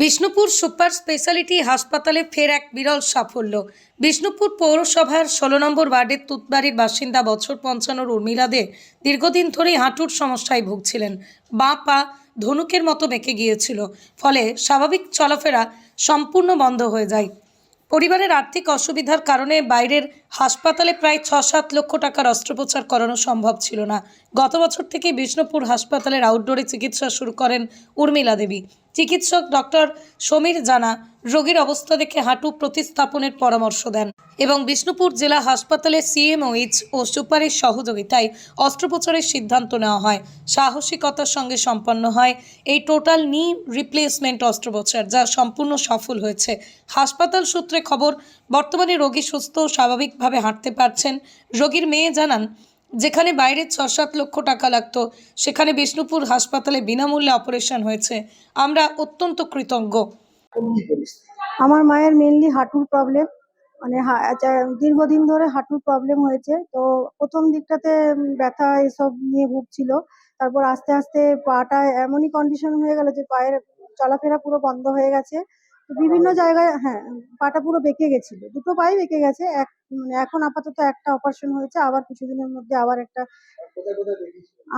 Bishnupur super speciality হাসপাতালে ফের এক বিরল সাফল্য। বিষ্ণুপুর পৌরসভার ষোলো নম্বর ওয়ার্ডের তুতবাড়ির বাসিন্দা বছর পঞ্চান্নর উর্মিলা দে দীর্ঘদিন ধরেই হাঁটুর সমস্যায় ভুগছিলেন। বাঁ পা ধনুকের মতো বেঁকে গিয়েছিল, ফলে স্বাভাবিক চলাফেরা সম্পূর্ণ বন্ধ হয়ে যায়। পরিবারের আর্থিক অসুবিধার কারণে বাইরের হাসপাতালে প্রায় ছ সাত লক্ষ টাকার অস্ত্রোপচার করানো সম্ভব ছিল না। গত বছর থেকে বিষ্ণুপুর হাসপাতালের আউটডোরে চিকিৎসা শুরু করেন উর্মিলা দেবী। চিকিৎসক ডক্টর সমীর জানা রোগীর অবস্থা দেখে হাঁটু প্রতিস্থাপনের পরামর্শ দেন এবং বিষ্ণুপুর জেলা হাসপাতালে সিএমওইচ ও সুপারের সহযোগিতায় অস্ত্রোপচারের সিদ্ধান্ত নেওয়া হয়। সাহসিকতার সঙ্গে সম্পন্ন হয়। এই টোটাল নি রিপ্লেসমেন্ট অস্ত্রোপচার যা সম্পূর্ণ সফল হয়েছে। হাসপাতাল সূত্রে খবর, বর্তমানে রোগী সুস্থ ও স্বাভাবিকভাবে হাঁটতে পারছেন। রোগীর মেয়ে জানান যেখানে বাইরে ছ সাত লক্ষ টাকা লাগতো সেখানে বিষ্ণুপুর হাসপাতালে বিনামূল্যে অপারেশন হয়েছে। আমরা অত্যন্ত কৃতজ্ঞ। আমার মায়ের মেনলি হাঁটুর প্রবলেম মানে আচ্ছা, দীর্ঘদিন ধরে হাঁটুর প্রবলেম হয়েছে। তো প্রথম দিকটাতে ব্যথা এসব নিয়ে ভুগছিল। তারপর আস্তে আস্তে পাটা এমনই কন্ডিশন হয়ে গেল যে পায়ের চলাফেরা পুরো বন্ধ হয়ে গেছে। বিভিন্ন জায়গায় হ্যাঁ পাটা পুরো বেঁকে গেছিল। দুটো পাই বেঁকে গেছে, এক মানে এখন আপাতত একটা অপারেশন হয়েছে, আবার কিছুদিনের মধ্যে আবার একটা।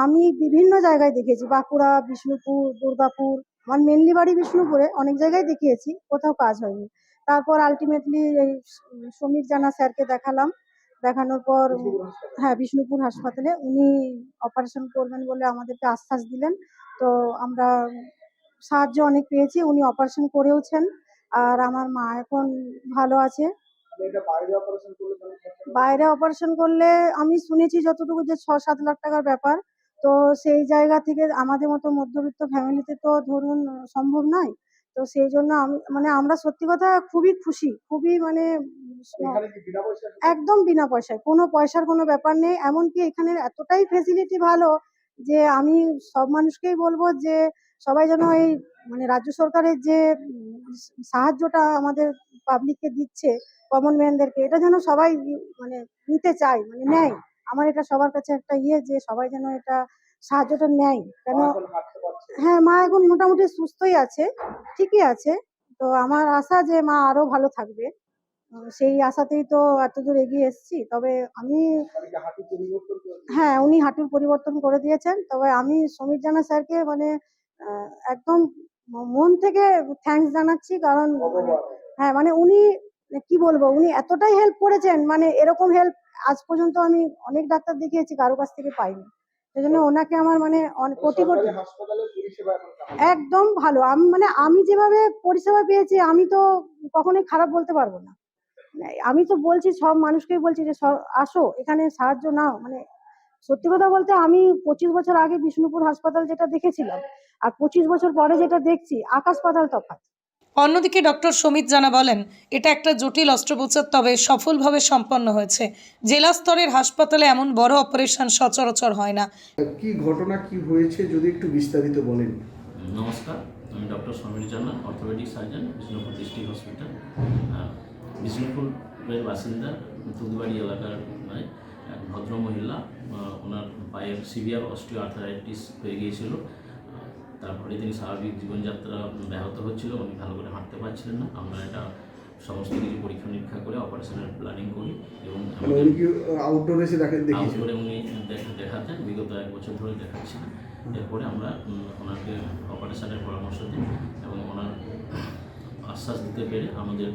আমি বিভিন্ন জায়গায় দেখেছি, বাঁকুড়া, বিষ্ণুপুর, দুর্গাপুর, আমার মেনলি বাড়ি বিষ্ণুপুরে, অনেক জায়গায় দেখিয়েছি, কোথাও কাজ হয়নি। তারপর আলটিমেটলি এই সমীর জানা স্যারকে দেখালাম, দেখানোর পর হ্যাঁ বিষ্ণুপুর হাসপাতালে উনি অপারেশন করবেন বলে আমাদেরকে আশ্বাস দিলেন। তো আমরা সাহায্য অনেক পেয়েছি উনি অপারেশন করেওছেন আর আমার মা এখন ভালো আছে। বাইরে অপারেশন করলে আমি শুনেছি যতটুকু যে ছ সাত লাখ টাকার ব্যাপার তো সেই জায়গা থেকে আমাদের মতো মধ্যবিত্ত ফ্যামিলিতে তো ধরুন সম্ভব নয় তো সেই জন্য আমি মানে আমরা সত্যি কথা খুবই খুশি খুবই মানে একদম বিনা পয়সায় কোনো পয়সার কোনো ব্যাপার নেই এমনকি এখানে এতটাই ফেসিলিটি ভালো যে আমি সব মানুষকেই বলব যে সবাই যেন এই মানে রাজ্য সরকারের যে সাহায্যটা আমাদের পাবলিককে দিচ্ছে কমন ম্যানদেরকে এটা যেন সবাই মানে নিতে চায় মানে নেয়। আমার এটা সবার কাছে একটা ইয়ে যে সবাই যেন এটা সাহায্যটা নেয়। কেন হ্যাঁ মা এখন মোটামুটি সুস্থই আছে ঠিকই আছে। তো আমার আশা যে মা আরও ভালো থাকবে। সেই আশাতেই তো এতদূর এগিয়ে এসেছি। তবে আমি হ্যাঁ উনি হাঁটুর পরিবর্তন করে দিয়েছেন। তবে আমি সমীর জানা স্যারকে মানে একদম মন থেকে থ্যাঙ্কস জানাচ্ছি কারণ মানে হ্যাঁ মানে উনি কি বলব উনি এতটাই হেল্প করেছেন মানে এরকম হেল্প আজ পর্যন্ত আমি অনেক ডাক্তার দেখিয়েছি কারও কাছ থেকে পাইনি। সেজন্য ওনাকে আমার মানে কোটি কোটি একদম ভালো। আমি মানে আমি যেভাবে পরিষেবা পেয়েছি আমি তো কখনোই খারাপ বলতে পারব না। আমি তো বলছি সব মানুষকেই বলছি যে আসো এখানে সাহায্য নাও। মানে সত্যি কথা বলতে আমি পঁচিশ বছর আগে বিষ্ণুপুর হাসপাতাল যেটা দেখেছিলাম আর পঁচিশ বছর পরে যেটা দেখছি আকাশ পাতাল তফাৎ। অন্যদিকে ডক্টর সমিত জানা বলেন এটা একটা জটিল অস্ত্রোপচার তবে সফলভাবে সম্পন্ন হয়েছে। জেলা স্তরের হাসপাতালে এমন বড় অপারেশন সচরাচর হয় না। কি ঘটনা কি হয়েছে যদি একটু বিস্তারিত বলেন। নমস্কার আমি doctor Samir Jana orthopaedic surgeon Bishnupur district hospital. বিষ্ণুপুরের বাসিন্দা তুদবাড়ি এলাকার নয় এক ভদ্র মহিলা ওনার পায়ের সিভিয়ার অস্টিও আর্থারাইটিস হয়ে গিয়েছিল। তারপরে তিনি স্বাভাবিক জীবনযাত্রা ব্যাহত হচ্ছিল উনি ভালো করে হাঁটতে পারছিলেন না। আমরা এটা সমস্ত কিছু পরীক্ষা নিরীক্ষা করে অপারেশনের প্ল্যানিং করি এবং মানে উনি আউটডোরে এসে দেখে আউটডোরে উনি দেখা- দেখাতেন বিগত এক বছর ধরে দেখাচ্ছেন এরপরে আমরা ওনাকে অপারেশনের পরামর্শ দিই এবং ওনার আশ্বাস দিতে পেরে আমাদের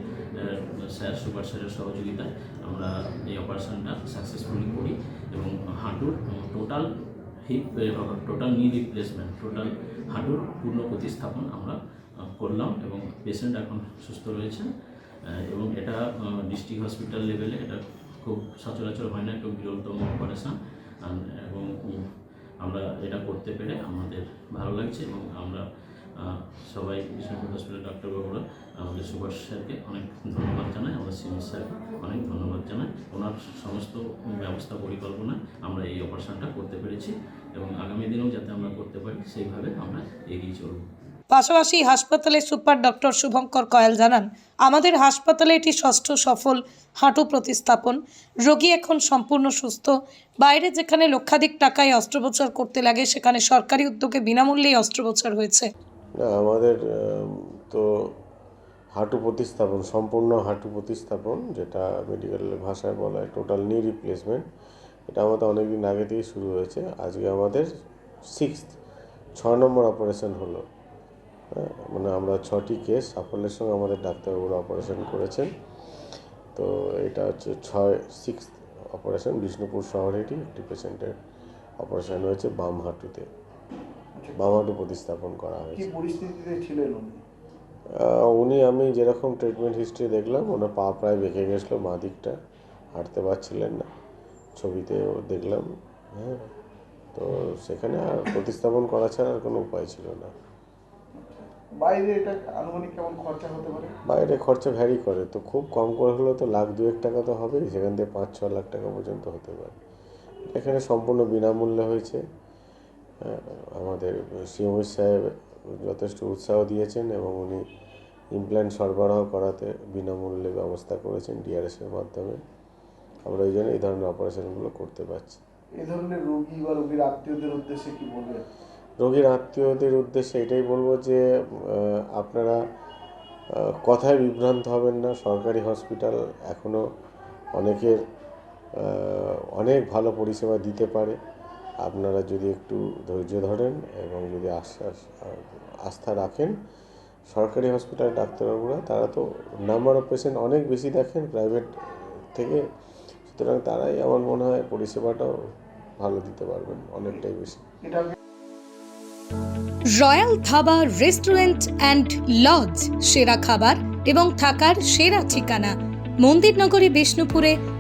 স্যার সুপার স্যারের সহযোগিতায় আমরা এই অপারেশনটা সাকসেসফুলি করি এবং হাঁটুর total hip total knee replacement total হাঁটুর পূর্ণ প্রতিস্থাপন আমরা করলাম এবং পেশেন্ট এখন সুস্থ রয়েছে এবং এটা ডিস্ট্রিক্ট হসপিটাল লেভেলে এটা খুব সচরাচর হয় না একটু বিরলতম অপারেশান এবং আমরা এটা করতে পেরে আমাদের ভালো লাগছে এবং আমরা সবাই বিষ্ণুপুর হসপিটাল ডাক্তারবাবুরা আমাদের সুভাষ স্যারকে অনেক ধন্যবাদ জানাই, আমাদের সিনিয়র স্যারকে অনেক ধন্যবাদ জানাই। ওনার সমস্ত ব্যবস্থা পরিকল্পনা আমরা এই অপারেশনটা করতে পেরেছি এবং আগামী দিনেও যাতে আমরা করতে পারি, সেইভাবে আমরা এগিয়ে চলব। পাশাপাশি হাসপাতালের সুপার ডক্টর শুভঙ্কর কয়াল জানান, আমাদের হাসপাতালে এটি ষষ্ঠ সফল হাঁটু প্রতিস্থাপন। রোগী এখন সম্পূর্ণ সুস্থ। বাইরে যেখানে লক্ষাধিক টাকায় অস্ত্রোপচার করতে লাগে, সেখানে সরকারি উদ্যোগে বিনামূল্যেই অস্ত্রোপচার হয়েছে। না আমাদের তো হাঁটু প্রতিস্থাপন সম্পূর্ণ হাঁটু প্রতিস্থাপন যেটা মেডিকেল ভাষায় বলা হয় টোটাল নি রিপ্লেসমেন্ট এটা আমাদের অনেক দিন আগে থেকেই শুরু হয়েছে। আজকে আমাদের সিক্স ছ নম্বর অপারেশন হলো। হ্যাঁ, মানে আমরা ছটি কেস সাফল্যের সঙ্গে আমাদের ডাক্তারবাবুরা অপারেশন করেছেন। তো এটা হচ্ছে ছয় সিক্স অপারেশন বিষ্ণুপুর শহরেরই একটি পেশেন্টের অপারেশন হয়েছে বাম হাঁটুতে। হাঁটু প্রতিস্থাপন করা কি হয়েছে পরিস্থিতিতে ছিলেন উনি? উনি আমি যেরকম ট্রিটমেন্ট হিস্ট্রি দেখলাম ওনার পা প্রায় বেঁকে গেছিল বাঁ দিকটা হাঁটতে পারছিলেন না। ছবিতেও দেখলাম হ্যাঁ। তো সেখানে আর প্রতিস্থাপন করা ছাড়া আর কোনো উপায় ছিল না। বাইরে এটা আনুমানিক কেমন খরচা হতে পারে? বাইরে খরচা ভ্যারি করে তো খুব কম করে হলেও তো লাখ দুয়েক টাকা তো হবেই সেখান থেকে পাঁচ ছ লাখ টাকা পর্যন্ত হতে পারে। এখানে সম্পূর্ণ বিনামূল্যে হয়েছে। হ্যাঁ, আমাদের সিএমএস সাহেব যথেষ্ট উৎসাহ দিয়েছেন এবং উনি ইমপ্ল্যান্ট সরবরাহ করাতে বিনামূল্যে ব্যবস্থা করেছেন ডিআরএসের মাধ্যমে। আমরা এই জন্য এই ধরনের অপারেশনগুলো করতে পারছি। এই ধরনের রোগী বা রোগীর আত্মীয়দের উদ্দেশ্যে কি বলবেন? রোগীর আত্মীয়দের উদ্দেশ্যে এটাই বলব যে আপনারা কথায় বিভ্রান্ত হবেন না। সরকারি হসপিটাল এখনও অনেকের অনেক ভালো পরিষেবা দিতে পারে। আপনারা যদি একটু ধৈর্য ধরেন এবং যদি আশ্বাস আস্থা রাখেন, সরকারি হসপিটাল ডাক্তারবাবুরা, তারা তো নাম্বার অফ পেশেন্ট অনেক বেশি দেখেন প্রাইভেট থেকে। সুতরাং তারাই আমার মনে হয় পরিষেবাটাও ভালো দিতে পারবেন অনেকটাই বেশি। Royal dhaba restaurant and lodge, সেরা খাবার এবং থাকার সেরা ঠিকানা, মন্দিরনগরী বিষ্ণুপুরে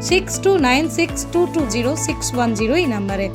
six two nine six two two zero six one zero এই নাম্বারে।